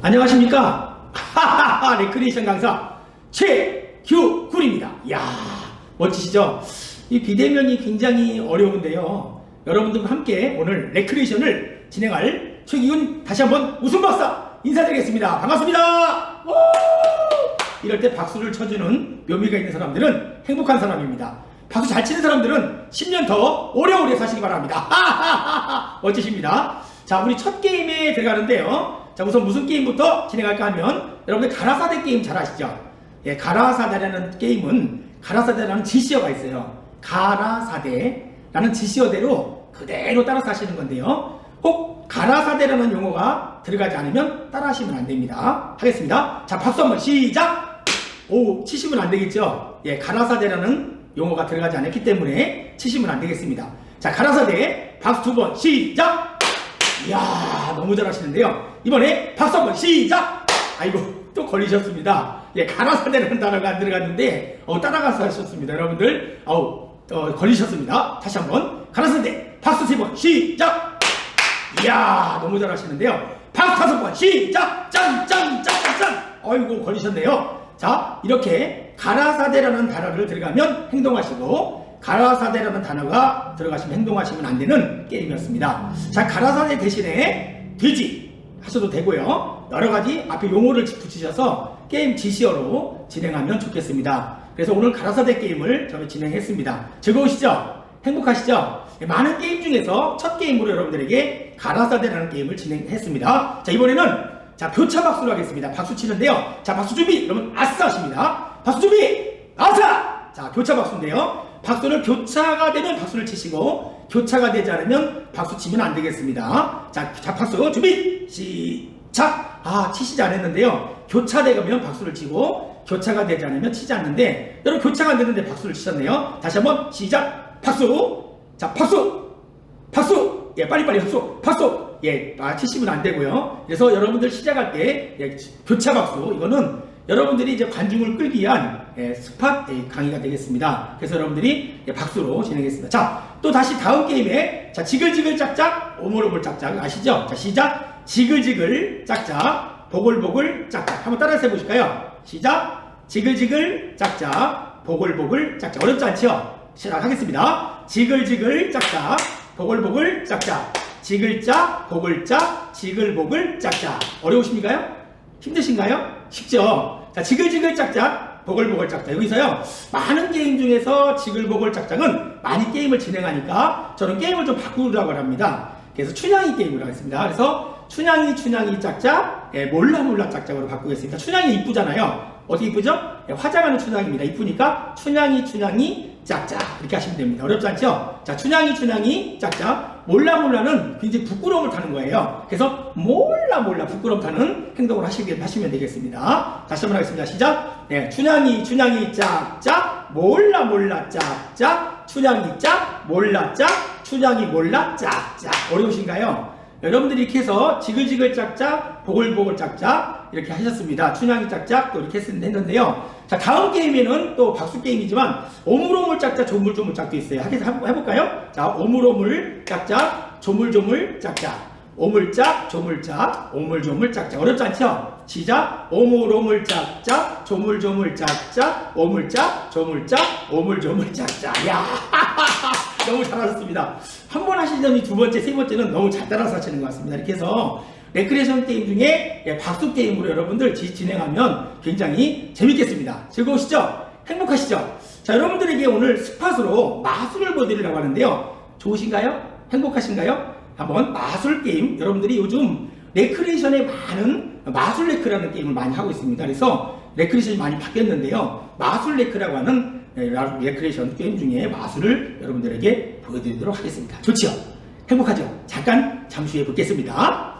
안녕하십니까? 레크리에이션 강사 최규군입니다. 이야, 멋지시죠? 이 비대면이 굉장히 어려운데요. 여러분들과 함께 오늘 레크리에이션을 진행할 최기훈 다시 한번 웃음 박사 인사드리겠습니다. 반갑습니다. 우! 이럴 때 박수를 쳐주는 묘미가 있는 사람들은 행복한 사람입니다. 박수 잘 치는 사람들은 10년 더 오래오래 사시기 바랍니다. 멋지십니다. 자, 우리 첫 게임에 들어가는데요. 자, 우선 무슨 게임부터 진행할까 하면 여러분들 가라사대 게임 잘 아시죠? 예, 가라사대라는 게임은 가라사대라는 지시어가 있어요. 가라사대라는 지시어대로 그대로 따라서 하시는 건데요. 혹 가라사대라는 용어가 들어가지 않으면 따라 하시면 안 됩니다. 하겠습니다. 자, 박수 한번 시작! 오, 치시면 안 되겠죠? 예, 가라사대라는 용어가 들어가지 않았기 때문에 치시면 안 되겠습니다. 자, 가라사대 박수 두 번 시작! 이야, 너무 잘하시는데요. 이번에 박수 한번 시작! 아이고, 또 걸리셨습니다. 예, 가라사대라는 단어가 안 들어갔는데, 어, 따라가서 하셨습니다. 여러분들, 어우, 어, 걸리셨습니다. 다시 한 번. 가라사대 박수 세 번 시작! 이야, 너무 잘하시는데요. 박수 다섯 번 시작! 짠, 짠, 짠, 짠, 짠! 어이구, 걸리셨네요. 자, 이렇게 가라사대라는 단어를 들어가면 행동하시고, 가라사대라는 단어가 들어가시면 행동하시면 안 되는 게임이었습니다. 자, 가라사대 대신에 돼지 하셔도 되고요. 여러 가지 앞에 용어를 붙이셔서 게임 지시어로 진행하면 좋겠습니다. 그래서 오늘 가라사대 게임을 저는 진행했습니다. 즐거우시죠? 행복하시죠? 네, 많은 게임 중에서 첫 게임으로 여러분들에게 가라사대라는 게임을 진행했습니다. 자, 이번에는 자, 교차 박수로 하겠습니다. 박수 치는데요. 자, 박수 준비! 여러분, 아싸 하십니다. 박수 준비! 아싸! 자, 교차 박수인데요. 박수를 교차가 되면 박수를 치시고, 교차가 되지 않으면 박수 치면 안 되겠습니다. 자, 자, 박수 준비! 시작! 아, 치시지 않았는데요. 교차되면 박수를 치고, 교차가 되지 않으면 치지 않는데, 여러분, 교차가 안 되는데 박수를 치셨네요. 다시 한번 시작! 박수! 자, 박수! 박수! 예, 빨리빨리 박수! 박수! 예, 아, 치시면 안 되고요. 그래서 여러분들 시작할 때, 예, 교차 박수, 이거는 여러분들이 이제 관중을 끌기 위한 예, 스팟 예, 강의가 되겠습니다. 그래서 여러분들이 예, 박수로 진행했습니다. 자, 또 다시 다음 게임에, 자, 지글지글 짝짝, 오물오물 짝짝 아시죠? 자, 시작! 지글지글 짝짝, 보글보글 짝짝. 한번 따라서 해보실까요? 시작! 지글지글 짝짝, 보글보글 짝짝. 어렵지 않죠? 시작하겠습니다. 지글지글 짝짝, 보글보글 짝짝. 지글짝, 보글짝, 지글보글 짝짝. 어려우십니까요? 힘드신가요? 쉽죠? 자, 지글지글 짝짝, 보글보글 짝짝. 여기서요, 많은 게임 중에서 지글보글 짝짝은 많이 게임을 진행하니까 저는 게임을 좀 바꾸려고 합니다. 그래서 춘향이 게임으로 하겠습니다. 그래서 춘향이 춘향이 짝짝, 예, 몰라 몰라 짝짝으로 바꾸겠습니다. 춘향이 이쁘잖아요. 어떻게 이쁘죠? 예, 화장하는 춘향입니다. 이쁘니까 춘향이 춘향이 짝짝 이렇게 하시면 됩니다. 어렵지 않죠? 자, 춘향이 춘향이 짝짝. 몰라 몰라는 굉장히 부끄러움을 타는 거예요. 그래서 몰 라 몰라 부끄러움 타는 행동을 하시게 하시면 되겠습니다. 다시 한번 하겠습니다. 시작. 네, 춘향이 춘향이 짝짝 몰라 몰라 짝짝 춘향이 짝 몰라 짝 춘향이 몰라 짝짝 어려우신가요? 여러분들이 이렇게 해서 지글지글 짝짝 보글보글 짝짝 이렇게 하셨습니다. 춘향이 짝짝 또 이렇게 했는데요. 자 다음 게임에는 또 박수 게임이지만 오물오물 짝짝 조물조물 짝도 있어요. 하겠 해볼까요? 자 오물오물 짝짝 조물조물 짝짝 오물짝 조물짝 오물조물 짝짝 어렵지 않죠? 시작 오물오물 짝짝 조물조물 짝짝 오물짝 조물짝 오물조물 짝짝 야 너무 잘하셨습니다. 한 번 하시더니 두 번째, 세 번째는 너무 잘 따라서 하시는 것 같습니다. 이렇게 해서 레크레이션 게임 중에 예, 박수 게임으로 여러분들 지- 진행하면 굉장히 재밌겠습니다. 즐거우시죠? 행복하시죠? 자, 여러분들에게 오늘 스팟으로 마술을 보여드리려고 하는데요. 좋으신가요? 행복하신가요? 한번 마술 게임, 여러분들이 요즘 레크레이션에 많은 마술 레크라는 게임을 많이 하고 있습니다. 그래서 레크레이션이 많이 바뀌었는데요. 마술 레크라고 하는 네, 라- 레크레이션 게임 중에 마술을 여러분들에게 보여드리도록 하겠습니다. 좋지요? 행복하죠? 잠깐 잠시 후에 뵙겠습니다.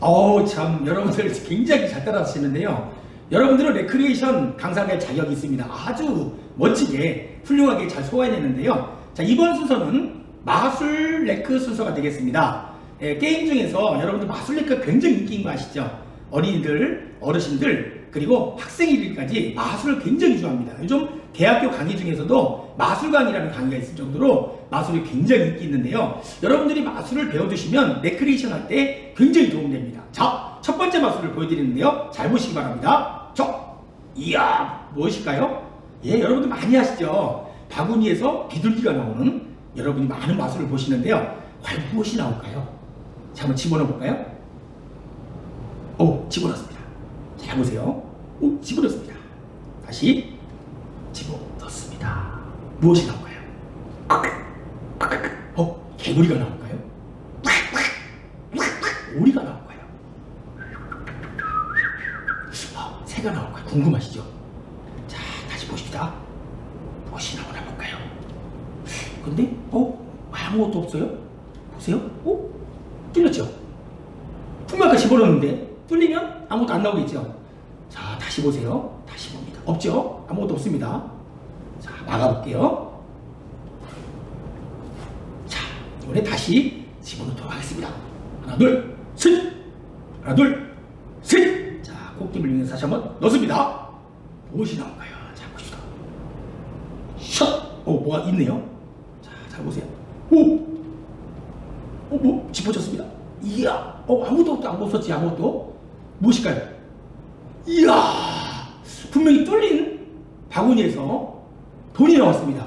어우 참 여러분들 굉장히 잘 따라하시는데요. 여러분들은 레크리에이션 강사될 자격이 있습니다. 아주 멋지게 훌륭하게 잘 소화해냈는데요. 자 이번 순서는 마술 레크 순서가 되겠습니다. 예, 게임 중에서 여러분들 마술 레크가 굉장히 인기인 거 아시죠? 어린이들, 어르신들 그리고 학생이들까지 마술을 굉장히 좋아합니다. 요즘 대학교 강의 중에서도 마술강이라는 강의가 있을 정도로 마술이 굉장히 인기 있는데요. 여러분들이 마술을 배워두시면 레크리에이션 할 때 굉장히 도움됩니다. 자, 첫 번째 마술을 보여드리는데요. 잘 보시기 바랍니다. 저, 이야, 무엇일까요? 예, 여러분들 많이 아시죠? 바구니에서 비둘기가 나오는 여러분이 많은 마술을 보시는데요. 과연 무엇이 나올까요? 자, 한번 집어넣어 볼까요? 오, 집어넣습니다. 잘 보세요. 오, 집어넣습니다. 다시 집어넣습니다. 무엇이 나올까요? 어, 개구리가 나올까요? 오리가 나올까요? 어, 새가 나올까요? 궁금하시죠? 자, 다시 보십시다. 무엇이 나오나 볼까요? 근데, 어, 아무것도 없어요? 보세요. 어? 뚫렸죠? 분명 아까 집어넣었는데 뚫리면 아무것도 안 나오겠죠? 자, 다시 보세요. 다시 봅니다. 없죠? 아무것도 없습니다. 자, 막아볼게요. 자, 이번에 다시 집어넣도록 하겠습니다. 하나, 둘, 셋! 하나, 둘, 셋! 자, 꽃김을 이용해서 다시 한번 넣습니다. 무엇이 나올까요? 자, 봅시다. 샷! 어, 뭐가 있네요. 자, 잘 보세요. 오! 어, 뭐, 짚어졌습니다. 이야! 어, 아무것도 안 벗었지, 아무것도. 무엇일까요? 이야! 분명히 뚫린 바구니에서 돈이 나왔습니다.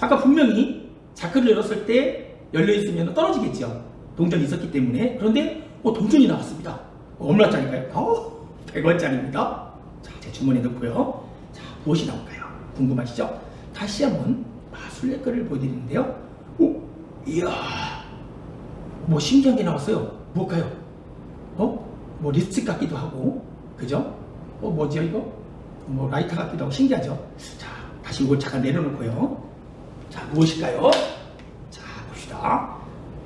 아까 분명히 자크를 열었을 때 열려있으면 떨어지겠죠. 동전이 있었기 때문에. 그런데, 어, 동전이 나왔습니다. 어, 얼마짜리일까요? 어, 100원짜리입니다. 자, 제 주머니에 넣고요. 자, 무엇이 나올까요? 궁금하시죠? 다시 한번 마술의 거를 보여드리는데요. 오, 이야, 뭐 신기한 게 나왔어요. 뭘까요? 어? 뭐 립스틱 같기도 하고, 그죠? 어, 뭐지요, 이거? 뭐 라이터 같기도 하고 신기하죠? 자, 다시 이걸 잠깐 내려놓고요. 자, 무엇일까요? 자, 봅시다.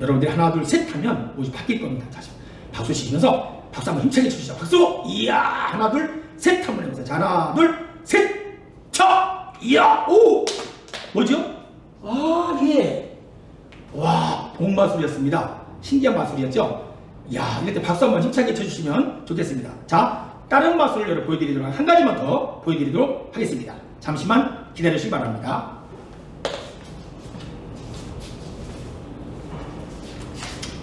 여러분들이 하나, 둘, 셋 하면 무엇이 바뀔 겁니다. 다시 박수 치시면서 박수 한번 힘차게 쳐주시죠. 박수! 이야! 하나, 둘, 셋 한번 해보세요. 자, 하나, 둘, 셋! 차! 이야! 오! 뭐죠? 아, 예. 와, 복마술이었습니다. 신기한 마술이었죠? 야, 이럴 때 박수 한번 힘차게 쳐주시면 좋겠습니다. 자, 다른 마술을 여러분 보여드리도록 한 가지만 더 보여드리도록 하겠습니다. 잠시만 기다려주시기 바랍니다.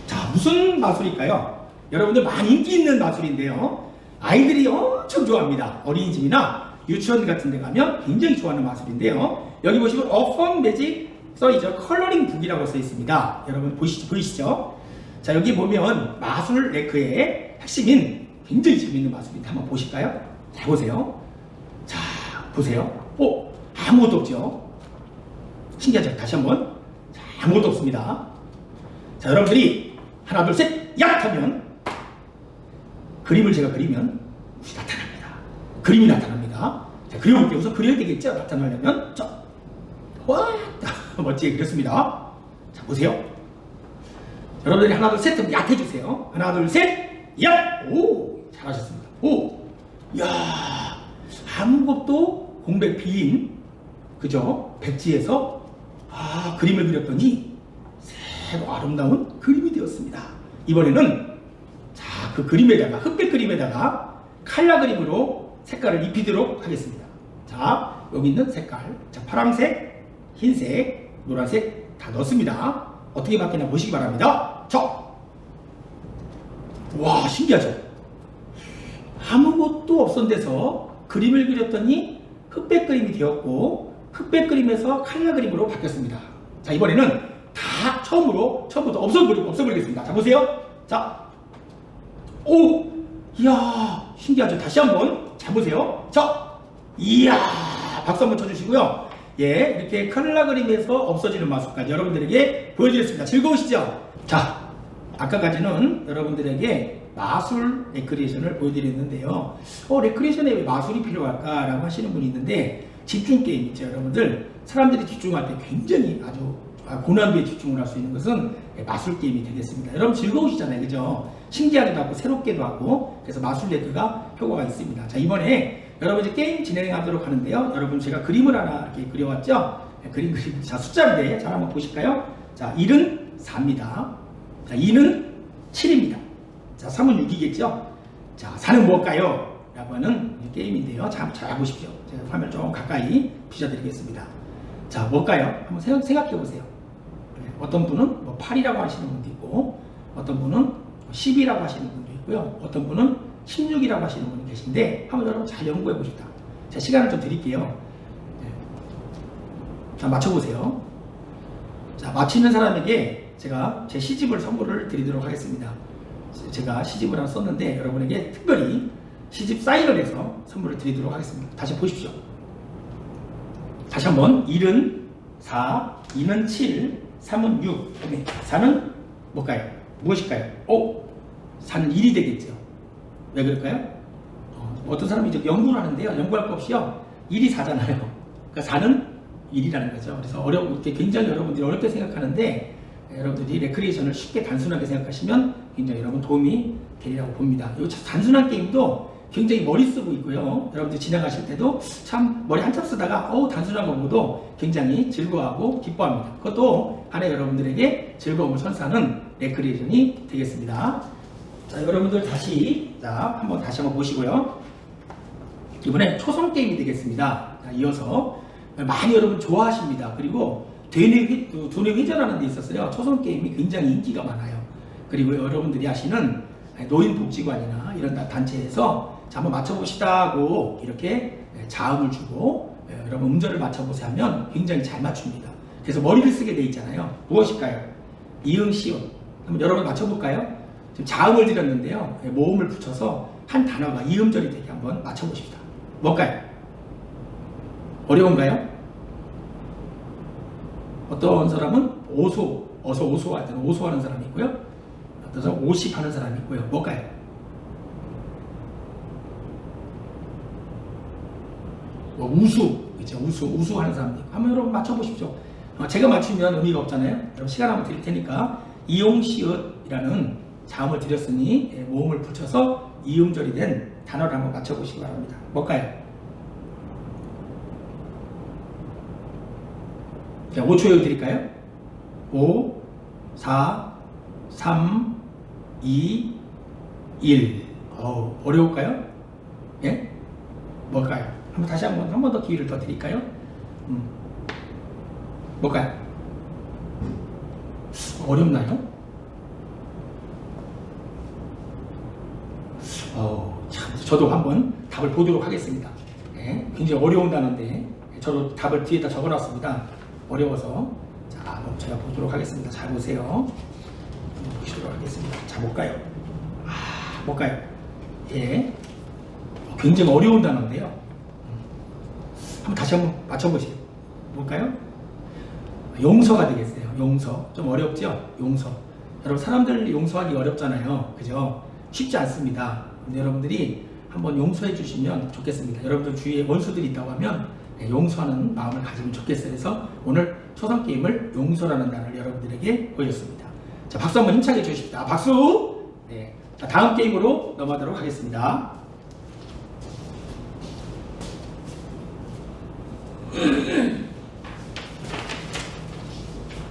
자, 무슨 마술일까요? 여러분들 많이 인기 있는 마술인데요. 아이들이 엄청 좋아합니다. 어린이집이나 유치원 같은 데 가면 굉장히 좋아하는 마술인데요. 여기 보시면 어펀 매직 써있죠. 컬러링 북이라고 써 있습니다. 여러분 보시죠, 보이시죠? 자, 여기 보면 마술 레크의 핵심인 굉장히 재밌는 마술인데 한번 보실까요? 자, 보세요. 자, 보세요. 어, 아무것도 없죠? 신기하죠? 다시 한번. 자, 아무것도 없습니다. 자, 여러분들이 하나, 둘, 셋, 약! 하면 그림을 제가 그리면 혹시 나타납니다. 그림이 나타납니다. 자, 그려볼게요. 우선 그려야 되겠죠? 나타나려면. 자, 와! 멋지게 그렸습니다. 자, 보세요. 여러분들이 하나, 둘, 셋 하면 약 해주세요. 하나, 둘, 셋, 약! 오! 잘하셨습니다. 오! 야 아무것도 공백 빈, 그죠? 백지에서 아, 그림을 그렸더니 새로 아름다운 그림이 되었습니다. 이번에는 자, 그 그림에다가 흑백 그림에다가 칼라 그림으로 색깔을 입히도록 하겠습니다. 자, 여기 있는 색깔. 자, 파란색, 흰색, 노란색 다 넣습니다. 어떻게 바뀌나 보시기 바랍니다. 자. 와, 신기하죠? 아무것도 없던 데서 그림을 그렸더니 흑백 그림이 되었고 흑백 그림에서 칼라 그림으로 바뀌었습니다. 자, 이번에는 다 처음으로 처음부터 없어버리고 없어버리겠습니다. 자, 보세요. 자, 오, 이야, 신기하죠? 다시 한번 잘 보세요. 자, 이야, 박수 한번 쳐주시고요. 예, 이렇게 칼라 그림에서 없어지는 마술까지 여러분들에게 보여드렸습니다. 즐거우시죠? 자, 아까까지는 여러분들에게 마술 레크리에이션을 보여드렸는데요. 어, 레크리에이션에 왜 마술이 필요할까라고 하시는 분이 있는데 집중 게임 있죠, 여러분들. 사람들이 집중할 때 굉장히 아주 아, 고난도에 집중을 할 수 있는 것은 마술 게임이 되겠습니다. 여러분 즐거우시잖아요, 그죠? 신기하기도 하고 새롭게도 하고 그래서 마술 레크가 효과가 있습니다. 자 이번에 여러분 이제 게임 진행하도록 하는데요. 여러분 제가 그림을 하나 이렇게 그려왔죠? 네, 그림 그림 자 숫자인데 잘 한번 보실까요? 자 1은 4입니다. 자 2는 7입니다. 자 3은 6이겠죠? 자 4는 뭘까요? 라고 하는 게임인데요. 자, 잘 보십시오. 제가 화면 좀 가까이 비춰드리겠습니다. 자 뭘까요? 한번 생각, 생각해 보세요. 네, 어떤 분은 뭐 8이라고 하시는 분도 있고 어떤 분은 10이라고 하시는 분도 있고 있고요. 어떤 분은 16이라고 하시는 분이 계신데 한번 여러분 잘 연구해 보시다. 자, 시간을 좀 드릴게요. 네. 자, 맞춰보세요. 자, 맞히는 사람에게 제가 제 시집을 선물을 드리도록 하겠습니다. 제가 시집을 하나 썼는데 여러분에게 특별히 시집 사인을 해서 선물을 드리도록 하겠습니다. 다시 보십시오. 다시 한번 1은 4, 2는 7, 3은 6, 4는 뭘까요? 무엇일까요? 오! 4는 1이 되겠죠. 왜 그럴까요? 어, 떤 사람이 이제 연구를 하는데요. 연구할 거 없이요. 1이 4잖아요. 그러니까 4는 1이라는 거죠. 그래서 어려운, 게 굉장히 여러분들이 어렵게 생각하는데 여러분들이 레크리에이션을 쉽게 단순하게 생각하시면 굉장히 여러분 도움이 되리라고 봅니다. 이 단순한 게임도 굉장히 머리 쓰고 있고요. 여러분들 지나가실 때도 참 머리 한참 쓰다가 어우 단순한 거 보고도 굉장히 즐거워하고 기뻐합니다. 그것도 하나의 여러분들에게 즐거움을 선사하는 레크리에이션이 되겠습니다. 자 여러분들 다시 자 한번 다시 한번 보시고요. 이번에 초성 게임이 되겠습니다. 자, 이어서 많이 여러분 좋아하십니다. 그리고 회- 그 두뇌 회전하는 데 있었어요. 초성 게임이 굉장히 인기가 많아요. 그리고 여러분들이 아시는 노인복지관이나 이런 다- 단체에서 자, 한번 맞춰보시다고 이렇게 자음을 주고 예, 여러분 음절을 맞춰보세요 하면 굉장히 잘 맞춥니다. 그래서 머리를 쓰게 돼 있잖아요. 무엇일까요? 이응, 시옷. 한번 여러분 맞춰볼까요? 지금 자음을 드렸는데요. 예, 모음을 붙여서 한 단어가 이음절이 되게 한번 맞춰보십시다. 뭘까요? 어려운가요? 어떤 사람은 오소, 어서 오소 할 때는 오소하는 사람이 있고요. 어떤 사람은 오십하는 사람이 있고요. 뭘까요? 뭐 우수, 그죠? 우수, 우수하는 사람도 있고. 한번 여러분 맞춰보십시오. 어, 제가 맞추면 의미가 없잖아요. 여러분 시간 한번 드릴 테니까 이용시읒이라는 자음을 드렸으니 예, 모음을 붙여서 이음절이 된 단어를 한번 맞춰보시기 바랍니다. 뭘까요? 자, 5초 여유 드릴까요? 5, 4, 3, 2, 1. 어우, 어려울까요? 예? 뭘까요? 한번 다시 한 번 한 번 더 기회를 더 드릴까요? 음. 뭘까요? 어렵나요? 어, 참, 저도 한번 답을 보도록 하겠습니다. 예, 굉장히 어려운 단어인데 예, 저도 답을 뒤에다 적어놨습니다. 어려워서 자, 제가 보도록 하겠습니다. 잘 보세요. 보시도록 하겠습니다. 자, 뭘까요? 아, 뭘까요? 예, 굉장히 어려운 단어인데요. 한번 다시 한번 맞춰보세요. 뭘까요? 용서가 되겠어요. 용서. 좀 어렵죠? 용서. 여러분, 사람들 용서하기 어렵잖아요. 그죠? 쉽지 않습니다. 근데 여러분들이 한번 용서해 주시면 좋겠습니다. 여러분들 주위에 원수들이 있다고 하면 네, 용서하는 마음을 가지면 좋겠어요. 그래서 오늘 초성 게임을 용서라는 단어를 여러분들에게 보여줬습니다. 자, 박수 한번 힘차게 주십시다. 아, 박수! 네. 자, 다음 게임으로 넘어가도록 하겠습니다.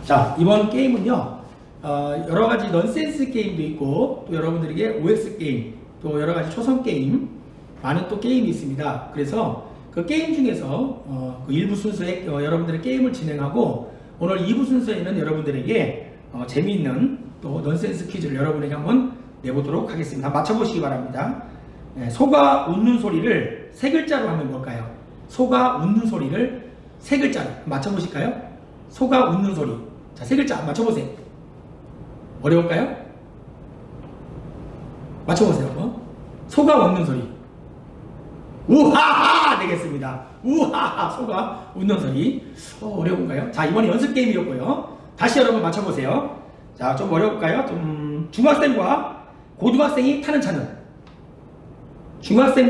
자, 이번 게임은요, 어, 여러 가지 넌센스 게임도 있고, 또 여러분들에게 OX 게임, 또 여러 가지 초성 게임, 많은 또 게임이 있습니다. 그래서 그 게임 중에서 어, 그 일부 순서에 어, 여러분들의 게임을 진행하고, 오늘 2부 순서에는 여러분들에게 어, 재미있는 또 넌센스 퀴즈를 여러분에게 한번 내보도록 하겠습니다. 맞춰보시기 바랍니다. 네, 소가 웃는 소리를 세 글자로 하면 뭘까요? 소가 웃는 소리를 세 글자로 맞춰보실까요? 소가 웃는 소리. 자, 세 글자 맞춰보세요. 어려울까요? 맞춰보세요. 한번. 소가 웃는 소리. 우하하 되겠습니다. 우하하 소가 웃는 소리. 어, 어려운가요? 자, 이번에 연습 게임이었고요. 다시 여러분 맞춰보세요. 자, 좀 어려울까요? 좀 중학생과 고등학생이 타는 차는 중학생